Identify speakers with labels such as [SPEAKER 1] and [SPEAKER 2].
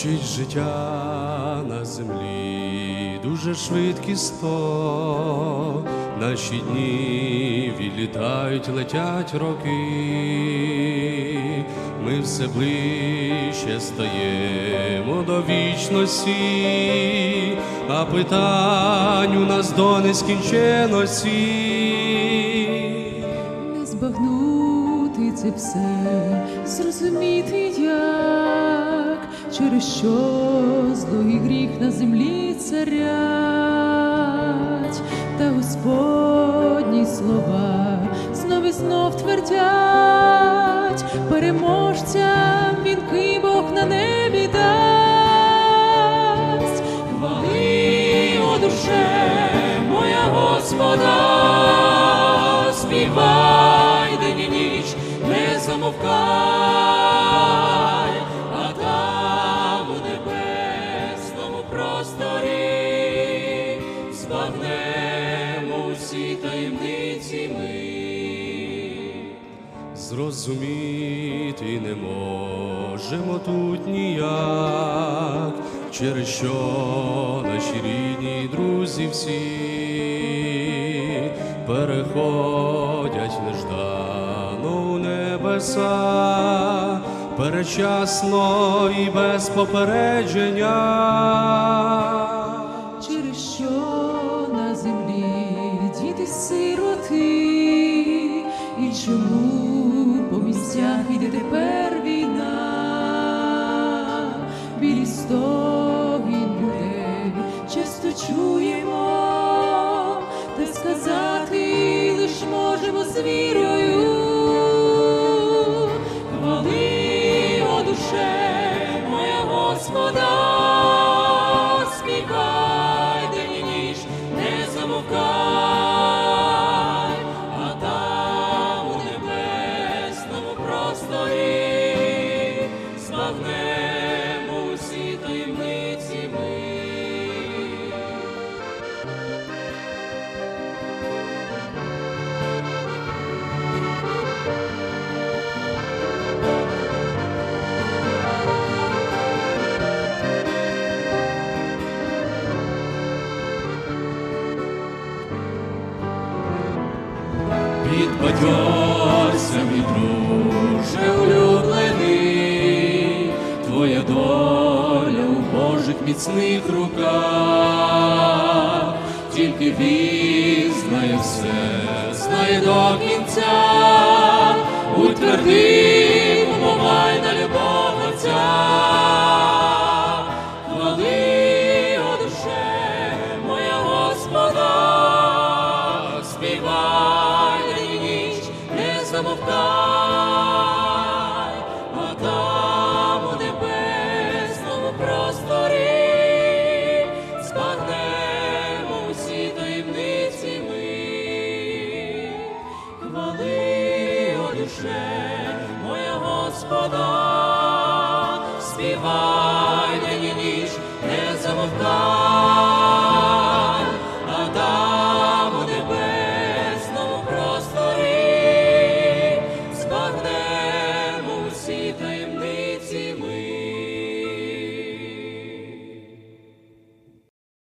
[SPEAKER 1] Вчить життя на землі дуже швидкісто, наші дні відлітають, летять роки, ми все ближче стаємо до вічності, а питань у нас до нескінченності.
[SPEAKER 2] Не збагнути це все, зрозуміти як, через що зло і гріх на землі царять, та Господні слова знов і знов твердять, переможцям вінки Бог на небі дасть. Хвали, о душе, моя Господа, співай день і ніч, не замовкай, а там у небесному просторі збагнемо усі таємниці ми.
[SPEAKER 1] Зрозуміти не можемо тут ніяк, через що наші рідні друзі всі переходять неждано у небеса, перечасно і без попередження.
[SPEAKER 2] Чому по місцях іде тепер війна, білі стогін людей часто чуємо, та сказати лиш можемо з вірою. Хвали, о душе, моя Господа,
[SPEAKER 1] Підбадьорся, мій друже улюблений, твоя доля у Божих міцних руках, тільки він знає все, знає до кінця, утверди, замовкай, а там у небесному просторі спаднемо усі таємниці ми, хвали, о душе моя Господа, співай.